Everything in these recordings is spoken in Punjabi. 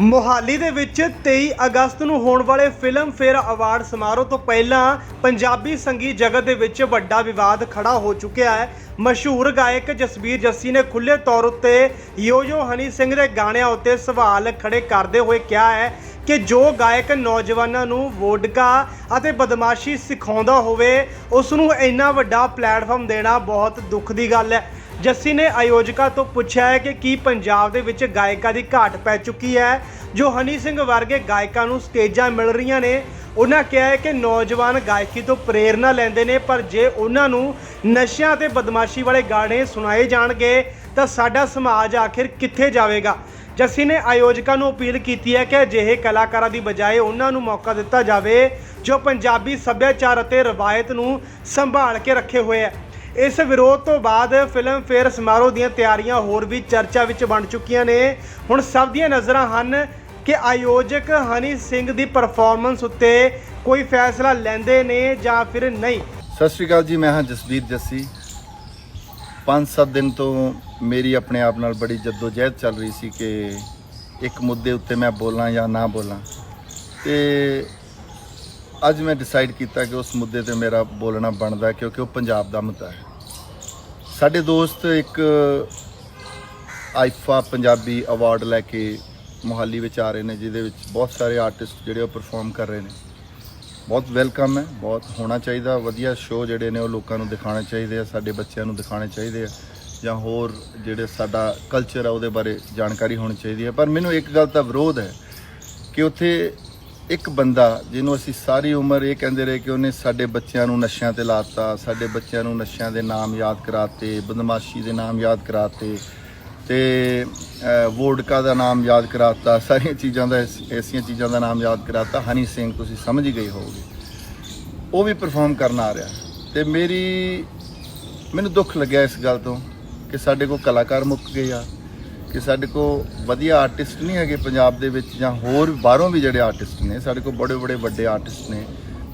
ਮੋਹਾਲੀ ਦੇ ਵਿੱਚ 23 ਅਗਸਤ ਨੂੰ ਹੋਣ ਵਾਲੇ ਫਿਲਮ ਫੇਅਰ ਅਵਾਰਡ ਸਮਾਰੋਹ ਤੋਂ ਪਹਿਲਾਂ ਪੰਜਾਬੀ ਸੰਗੀਤ ਜਗਤ ਦੇ ਵਿੱਚ ਵੱਡਾ ਵਿਵਾਦ ਖੜਾ ਹੋ ਚੁੱਕਿਆ ਹੈ। ਮਸ਼ਹੂਰ ਗਾਇਕ ਜਸਬੀਰ ਜੱਸੀ ਨੇ ਖੁੱਲ੍ਹੇ ਤੌਰ ਉੱਤੇ ਯੋਯੋ ਹਨੀ ਸਿੰਘ ਦੇ ਗਾਣਿਆਂ ਉੱਤੇ ਸਵਾਲ ਖੜੇ ਕਰਦੇ ਹੋਏ ਕਿਹਾ ਹੈ ਕਿ ਜੋ ਗਾਇਕ ਨੌਜਵਾਨਾਂ ਨੂੰ ਵੋਡਕਾ ਅਤੇ ਬਦਮਾਸ਼ੀ ਸਿਖਾਉਂਦਾ ਹੋਵੇ, ਉਸ ਨੂੰ ਇੰਨਾ ਵੱਡਾ ਪਲੇਟਫਾਰਮ ਦੇਣਾ ਬਹੁਤ ਦੁੱਖ ਦੀ ਗੱਲ ਹੈ। ਜੱਸੀ ਨੇ ਆਯੋਜਕਾਂ ਤੋਂ ਪੁੱਛਿਆ ਹੈ ਕਿ ਕੀ ਪੰਜਾਬ ਦੇ ਵਿੱਚ ਗਾਇਕਾਂ ਦੀ ਘਾਟ ਪੈ ਚੁੱਕੀ ਹੈ। ਜੋ ਹਨੀ ਸਿੰਘ ਵਰਗੇ ਗਾਇਕਾਂ ਨੂੰ ਸਟੇਜਾਂ ਮਿਲ ਰਹੀਆਂ ਨੇ, ਉਹਨਾਂ ਕਿਹਾ ਹੈ ਕਿ ਨੌਜਵਾਨ ਗਾਇਕੀ ਤੋਂ ਪ੍ਰੇਰਣਾ ਲੈਂਦੇ ਨੇ, ਪਰ ਜੇ ਉਹਨਾਂ ਨੂੰ ਨਸ਼ਿਆਂ ਤੇ ਬਦਮਾਸ਼ੀ ਵਾਲੇ ਗਾਣੇ ਸੁਣਾਏ ਜਾਣਗੇ, ਤਾਂ ਸਾਡਾ ਸਮਾਜ ਆਖਿਰ ਕਿੱਥੇ ਜਾਵੇਗਾ? ਜੱਸੀ ਨੇ ਆਯੋਜਕਾਂ ਨੂੰ ਅਪੀਲ ਕੀਤੀ ਹੈ ਕਿ ਅਜਿਹੇ ਕਲਾਕਾਰਾਂ ਦੀ ਬਜਾਏ ਉਹਨਾਂ ਨੂੰ ਮੌਕਾ ਦਿੱਤਾ ਜਾਵੇ, ਜੋ ਪੰਜਾਬੀ ਸੱਭਿਆਚਾਰ ਅਤੇ ਰਵਾਇਤ ਨੂੰ ਸੰਭਾਲ ਕੇ ਰੱਖੇ ਹੋਏ ਹੈ। ਇਸ ਵਿਰੋਧ ਤੋਂ ਬਾਅਦ ਫਿਲਮ ਫੇਅਰ ਸਮਾਰੋਹ ਦੀਆਂ ਤਿਆਰੀਆਂ ਹੋਰ ਵੀ ਚਰਚਾ ਵਿੱਚ ਬਣ ਚੁੱਕੀਆਂ ਨੇ। ਹੁਣ ਸਭ ਦੀਆਂ ਨਜ਼ਰਾਂ ਹਨ ਕਿ ਆਯੋਜਕ ਹਨੀ ਸਿੰਘ ਦੀ ਪਰਫਾਰਮੈਂਸ ਉੱਤੇ ਕੋਈ ਫੈਸਲਾ ਲੈਂਦੇ ਨੇ ਜਾਂ ਫਿਰ ਨਹੀਂ। ਸਤਿ ਸ਼੍ਰੀ ਅਕਾਲ ਜੀ, ਮੈਂ ਹਾਂ ਜਸਬੀਰ ਜੱਸੀ। 5-7 ਦਿਨ ਤੋਂ ਮੇਰੀ ਆਪਣੇ ਆਪ ਨਾਲ ਬੜੀ ਜਦੋਜਹਿਦ ਚੱਲ ਰਹੀ ਸੀ ਕਿ ਇੱਕ ਮੁੱਦੇ ਉੱਤੇ ਮੈਂ ਬੋਲਾਂ ਜਾਂ ਨਾ ਬੋਲਾਂ। ਤੇ ਅੱਜ ਮੈਂ ਡਿਸਾਈਡ ਕੀਤਾ ਕਿ ਉਸ ਮੁੱਦੇ ਤੇ ਮੇਰਾ ਬੋਲਣਾ ਬਣਦਾ ਕਿਉਂਕਿ ਉਹ ਪੰਜਾਬ ਦਾ ਮੁੱਦਾ ਹੈ। ਸਾਡੇ ਦੋਸਤ ਇੱਕ ਆਈਫਾ ਪੰਜਾਬੀ ਅਵਾਰਡ ਲੈ ਕੇ ਮੁਹਾਲੀ ਵਿੱਚ ਆ ਰਹੇ ਨੇ, ਜਿਹਦੇ ਵਿੱਚ ਬਹੁਤ ਸਾਰੇ ਆਰਟਿਸਟ ਜਿਹੜੇ ਉਹ ਪਰਫਾਰਮ ਕਰ ਰਹੇ ਨੇ। ਬਹੁਤ ਵੈਲਕਮ ਹੈ, ਬਹੁਤ ਹੋਣਾ ਚਾਹੀਦਾ, ਵਧੀਆ ਸ਼ੋਅ ਜਿਹੜੇ ਨੇ ਉਹ ਲੋਕਾਂ ਨੂੰ ਦਿਖਾਉਣੇ ਚਾਹੀਦੇ ਆ, ਸਾਡੇ ਬੱਚਿਆਂ ਨੂੰ ਦਿਖਾਉਣੇ ਚਾਹੀਦੇ ਆ, ਜਾਂ ਹੋਰ ਜਿਹੜੇ ਸਾਡਾ ਕਲਚਰ ਆ ਉਹਦੇ ਬਾਰੇ ਜਾਣਕਾਰੀ ਹੋਣੀ ਚਾਹੀਦੀ ਹੈ। ਪਰ ਮੈਨੂੰ ਇੱਕ ਗੱਲ ਦਾ ਵਿਰੋਧ ਹੈ ਕਿ ਉੱਥੇ ਇੱਕ ਬੰਦਾ ਜਿਹਨੂੰ ਅਸੀਂ ਸਾਰੀ ਉਮਰ ਇਹ ਕਹਿੰਦੇ ਰਹੇ ਕਿ ਉਹਨੇ ਸਾਡੇ ਬੱਚਿਆਂ ਨੂੰ ਨਸ਼ਿਆਂ ਤੇ ਲਾਤਾ, ਸਾਡੇ ਬੱਚਿਆਂ ਨੂੰ ਨਸ਼ਿਆਂ ਦੇ ਨਾਮ ਯਾਦ ਕਰਾਤੇ, ਬਦਮਾਸ਼ੀ ਦੇ ਨਾਮ ਯਾਦ ਕਰਾਤੇ ਤੇ ਵੋਡਕਾ ਦਾ ਨਾਮ ਯਾਦ ਕਰਾਤਾ, ਸਾਰੀਆਂ ਚੀਜ਼ਾਂ ਦਾ ਐਸ- ਐਸੀਆਂ ਚੀਜ਼ਾਂ ਦਾ ਨਾਮ ਯਾਦ ਕਰਾਤਾ। ਹਨੀ ਸਿੰਘ, ਤੁਸੀਂ ਸਮਝ ਗਏ ਹੋਵੋਗੇ। ਉਹ ਵੀ ਪਰਫਾਰਮ ਕਰਨ ਆ ਰਿਹਾ। ਤੇ ਮੇਰੀ, ਮੈਨੂੰ ਦੁੱਖ ਲੱਗਿਆ ਇਸ ਗੱਲ ਤੋਂ ਕਿ ਸਾਡੇ ਕੋਲ ਕਲਾਕਾਰ ਮੁੱਕ ਗਏ ਆ। ਕਿ ਸਾਡੇ ਕੋਲ ਵਧੀਆ ਆਰਟਿਸਟ ਨਹੀਂ ਹੈਗੇ ਪੰਜਾਬ ਦੇ ਵਿੱਚ ਜਾਂ ਹੋਰ ਬਾਹਰੋਂ ਵੀ ਜਿਹੜੇ ਆਰਟਿਸਟ ਨੇ, ਸਾਡੇ ਕੋਲ ਬੜੇ ਬੜੇ ਵੱਡੇ ਆਰਟਿਸਟ ਨੇ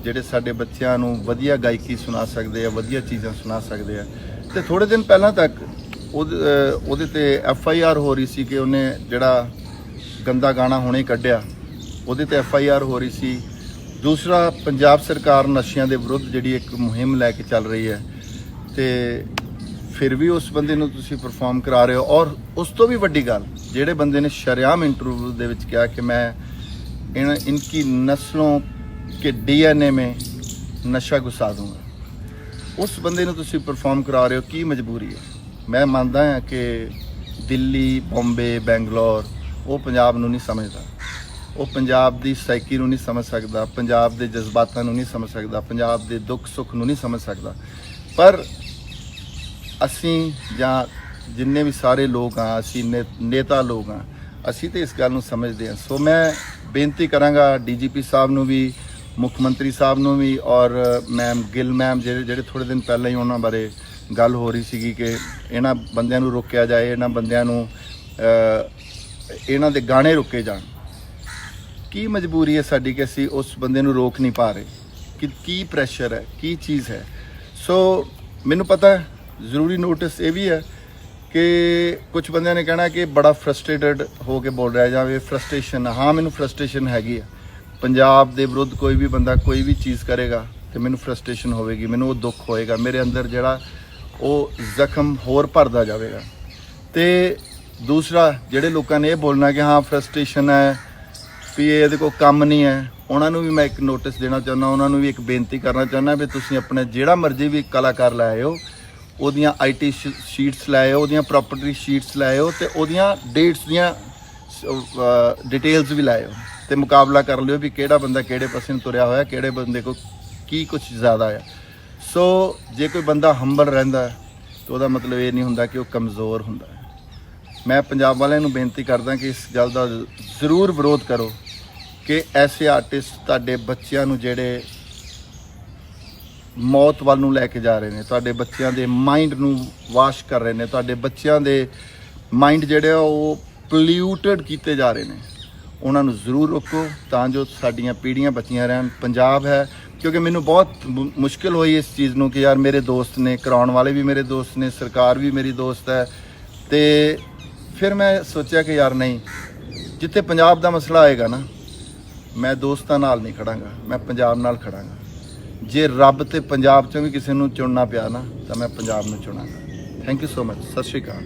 ਜਿਹੜੇ ਸਾਡੇ ਬੱਚਿਆਂ ਨੂੰ ਵਧੀਆ ਗਾਇਕੀ ਸੁਣਾ ਸਕਦੇ ਆ, ਵਧੀਆ ਚੀਜ਼ਾਂ ਸੁਣਾ ਸਕਦੇ ਆ। ਤੇ ਥੋੜੇ ਦਿਨ ਪਹਿਲਾਂ ਤੱਕ ਉਹਦੇ ਤੇ ਐਫ ਆਈ ਆਰ ਹੋ ਰਹੀ ਸੀ ਕਿ ਉਹਨੇ ਜਿਹੜਾ ਗੰਦਾ ਗਾਣਾ ਹੁਣੇ ਕੱਢਿਆ, ਉਹਦੇ ਤੇ ਐਫ ਆਈ ਆਰ ਹੋ ਰਹੀ ਸੀ। ਦੂਸਰਾ ਪੰਜਾਬ ਸਰਕਾਰ ਨਸ਼ਿਆਂ ਦੇ ਵਿਰੁੱਧ ਜਿਹੜੀ ਇੱਕ ਮੁਹਿੰਮ ਲੈ ਕੇ ਚੱਲ ਰਹੀ ਹੈ, ਤੇ ਫਿਰ ਵੀ ਉਸ ਬੰਦੇ ਨੂੰ ਤੁਸੀਂ ਪਰਫਾਰਮ ਕਰਾ ਰਹੇ ਹੋ ਔਰ ਉਸ ਤੋਂ ਵੀ ਵੱਡੀ ਗੱਲ, ਜਿਹੜੇ ਬੰਦੇ ਨੇ ਸ਼ਰਿਆਮ ਇੰਟਰਵਿਊ ਦੇ ਵਿੱਚ ਕਿਹਾ ਕਿ ਮੈਂ ਇਹਨਾਂ ਇਨਕੀ ਨਸਲੋਂ ਕੇ ਡੀਐਨਏ ਮੇ ਨਸ਼ਾ ਗੁਸਾ ਦੂੰਗਾ। ਉਸ ਬੰਦੇ ਨੂੰ ਤੁਸੀਂ ਪਰਫਾਰਮ ਕਰਾ ਰਹੇ ਹੋ, ਕੀ ਮਜਬੂਰੀ ਹੈ? ਮੈਂ ਮੰਨਦਾ ਹਾਂ ਕਿ ਦਿੱਲੀ, ਬੰਬੇ, ਬੈਂਗਲੌਰ, ਉਹ ਪੰਜਾਬ ਨੂੰ ਨਹੀਂ ਸਮਝਦਾ। ਉਹ ਪੰਜਾਬ ਦੀ ਸਾਈਕੀ ਨੂੰ ਨਹੀਂ ਸਮਝ ਸਕਦਾ, ਪੰਜਾਬ ਦੇ ਜਜ਼ਬਾਤਾਂ ਨੂੰ ਨਹੀਂ ਸਮਝ ਸਕਦਾ, ਪੰਜਾਬ ਦੇ ਦੁੱਖ ਸੁੱਖ ਨੂੰ ਨਹੀਂ ਸਮਝ ਸਕਦਾ। ਪਰ ਅਸੀਂ ਜਾਂ ਜਿੰਨੇ ਵੀ ਸਾਰੇ ਲੋਕ ਆ, ਅਸੀਂ ਨੇ- ਨੇਤਾ ਲੋਕ ਆ, ਅਸੀਂ ਤੇ ਇਸ ਗੱਲ ਨੂੰ ਸਮਝਦੇ ਹਾਂ। ਸੋ ਮੈਂ ਬੇਨਤੀ ਕਰਾਂਗਾ ਡੀਜੀਪੀ ਸਾਹਿਬ ਨੂੰ ਵੀ, ਮੁੱਖ ਮੰਤਰੀ ਸਾਹਿਬ ਨੂੰ ਵੀ ਔਰ ਮੈਮ ਗਿੱਲ ਮੈਮ ਜਿਹੜੇ ਜਿਹੜੇ ਥੋੜੇ ਦਿਨ ਪਹਿਲਾਂ ਹੀ ਉਹਨਾਂ ਬਾਰੇ ਗੱਲ ਹੋ ਰਹੀ ਸੀਗੀ ਕਿ ਇਹਨਾਂ ਬੰਦਿਆਂ ਨੂੰ ਰੋਕਿਆ ਜਾਏ, ਇਹਨਾਂ ਬੰਦਿਆਂ ਨੂੰ ਇਹਨਾਂ ਦੇ ਗਾਣੇ ਰੁਕੇ ਜਾਣ। ਕੀ ਮਜਬੂਰੀ ਹੈ ਸਾਡੀ ਕਿ ਅਸੀਂ ਉਸ ਬੰਦੇ ਨੂੰ ਰੋਕ ਨਹੀਂ ਪਾ ਰਹੇ? ਕਿ ਕੀ ਪ੍ਰੈਸ਼ਰ ਹੈ? ਕੀ ਚੀਜ਼ ਹੈ? ਸੋ ਮੈਨੂੰ ਪਤਾ ਜ਼ਰੂਰੀ ਨੋਟਿਸ ਇਹ ਵੀ ਹੈ ਕਿ ਕੁਝ ਬੰਦਿਆਂ ਨੇ ਕਹਿਣਾ ਕਿ ਬੜਾ ਫਰਸਟ੍ਰੇਟਡ ਹੋ ਕੇ ਬੋਲ ਰਿਹਾ ਜਾਂ ਫਰਸਟ੍ਰੇਸ਼ਨ ਹਾਂ, ਮੈਨੂੰ ਫਰਸਟ੍ਰੇਸ਼ਨ ਹੈਗੀ ਆ। ਪੰਜਾਬ ਦੇ ਵਿਰੁੱਧ ਕੋਈ ਵੀ ਬੰਦਾ ਕੋਈ ਵੀ ਚੀਜ਼ ਕਰੇਗਾ ਤੇ ਮੈਨੂੰ ਫਰਸਟ੍ਰੇਸ਼ਨ ਹੋਵੇਗੀ, ਮੈਨੂੰ ਉਹ ਦੁੱਖ ਹੋਏਗਾ। ਮੇਰੇ ਅੰਦਰ ਜਿਹੜਾ ਉਹ ਜ਼ਖਮ ਹੋਰ ਭਰਦਾ ਜਾਵੇਗਾ। ਤੇ ਦੂਸਰਾ, ਜਿਹੜੇ ਲੋਕਾਂ ਨੇ ਇਹ ਬੋਲਣਾ ਕਿ ਹਾਂ ਫਰਸਟ੍ਰੇਸ਼ਨ ਹੈ, ਵੀ ਇਹਦੇ ਕੋਲ ਕੰਮ ਨਹੀਂ ਹੈ, ਉਹਨਾਂ ਨੂੰ ਵੀ ਮੈਂ ਇੱਕ ਨੋਟਿਸ ਦੇਣਾ ਚਾਹੁੰਦਾ, ਉਹਨਾਂ ਨੂੰ ਵੀ ਇੱਕ ਬੇਨਤੀ ਕਰਨਾ ਚਾਹੁੰਦਾ ਵੀ ਤੁਸੀਂ ਆਪਣਾ ਜਿਹੜਾ ਮਰਜ਼ੀ ਵੀ ਕਲਾਕਾਰ ਲੈ ਆਇਓ ਉਹਦੀਆਂ ਆਈਟੀ ਸ਼ੀਟਸ ਲੈ ਆਇਓ ਉਹਦੀਆਂ ਪ੍ਰਾਪਰਟੀ ਸ਼ੀਟਸ ਲੈ ਆਇਓ ਤੇ ਉਹਦੀਆਂ ਡੇਟਸ ਦੀਆਂ ਡਿਟੇਲਸ ਵੀ ਲੈ ਆਇਓ ਤੇ ਮੁਕਾਬਲਾ ਕਰ ਲਿਓ ਵੀ ਕਿਹੜਾ ਬੰਦਾ ਕਿਹੜੇ ਪਾਸੇ ਨੂੰ ਤੁਰਿਆ ਹੋਇਆ, ਕਿਹੜੇ ਬੰਦੇ ਕੋ ਕੀ ਕੁਝ ਜ਼ਿਆਦਾ ਆ। ਸੋ ਜੇ ਕੋਈ ਬੰਦਾ ਹੰਬਲ ਰਹਿੰਦਾ ਤਾਂ ਉਹਦਾ ਮਤਲਬ ਇਹ ਨਹੀਂ ਹੁੰਦਾ ਕਿ ਉਹ ਕਮਜ਼ੋਰ ਹੁੰਦਾ ਹੈ। ਮੈਂ ਪੰਜਾਬ ਵਾਲਿਆਂ ਨੂੰ ਬੇਨਤੀ ਕਰਦਾ ਕਿ ਇਸ ਗੱਲ ਦਾ ਜ਼ਰੂਰ ਵਿਰੋਧ ਕਰੋ ਕਿ ਐਸੇ ਆਰਟਿਸਟ ਤੁਹਾਡੇ ਬੱਚਿਆਂ ਨੂੰ ਜਿਹੜੇ ਮੌਤ ਵੱਲ ਨੂੰ ਲੈ ਕੇ ਜਾ ਰਹੇ ਨੇ। ਤੁਹਾਡੇ ਬੱਚਿਆਂ ਦੇ ਮਾਈਂਡ ਨੂੰ ਵਾਸ਼ ਕਰ ਰਹੇ ਨੇ। ਤੁਹਾਡੇ ਬੱਚਿਆਂ ਦੇ ਮਾਈਂਡ ਜਿਹੜੇ ਆ, ਉਹ ਪੋਲਿਊਟਡ ਕੀਤੇ ਜਾ ਰਹੇ ਨੇ। ਉਹਨਾਂ ਨੂੰ ਜ਼ਰੂਰ ਰੋਕੋ ਤਾਂ ਜੋ ਸਾਡੀਆਂ ਪੀੜ੍ਹੀਆਂ ਬਚੀਆਂ ਰਹਿਣ। ਪੰਜਾਬ ਹੈ, ਕਿਉਂਕਿ ਮੈਨੂੰ ਬਹੁਤ ਮੁਸ਼ਕਿਲ ਹੋਈ ਇਸ ਚੀਜ਼ ਨੂੰ ਕਿ ਯਾਰ ਮੇਰੇ ਦੋਸਤ ਨੇ, ਕਰਾਉਣ ਵਾਲੇ ਵੀ ਮੇਰੇ ਦੋਸਤ ਨੇ, ਸਰਕਾਰ ਵੀ ਮੇਰੀ ਦੋਸਤ ਹੈ। ਤੇ ਫਿਰ ਮੈਂ ਸੋਚਿਆ ਕਿ ਯਾਰ ਨਹੀਂ, ਜਿੱਥੇ ਪੰਜਾਬ ਦਾ ਮਸਲਾ ਆਏਗਾ ਨਾ, ਮੈਂ ਦੋਸਤਾਂ ਨਾਲ ਨਹੀਂ ਖੜਾਂਗਾ, ਮੈਂ ਪੰਜਾਬ ਨਾਲ ਖੜਾਂਗਾ। ਜੇ ਰੱਬ ਤੇ ਪੰਜਾਬ ਚੋਂ ਵੀ ਕਿਸੇ ਨੂੰ ਚੁਣਨਾ ਪਿਆ ਨਾ, ਤਾਂ ਮੈਂ ਪੰਜਾਬ ਨੂੰ ਚੁਣਾਂਗਾ। ਥੈਂਕ ਯੂ ਸੋ ਮਚ ਸਤਿ ਸ਼੍ਰੀ ਅਕਾਲ।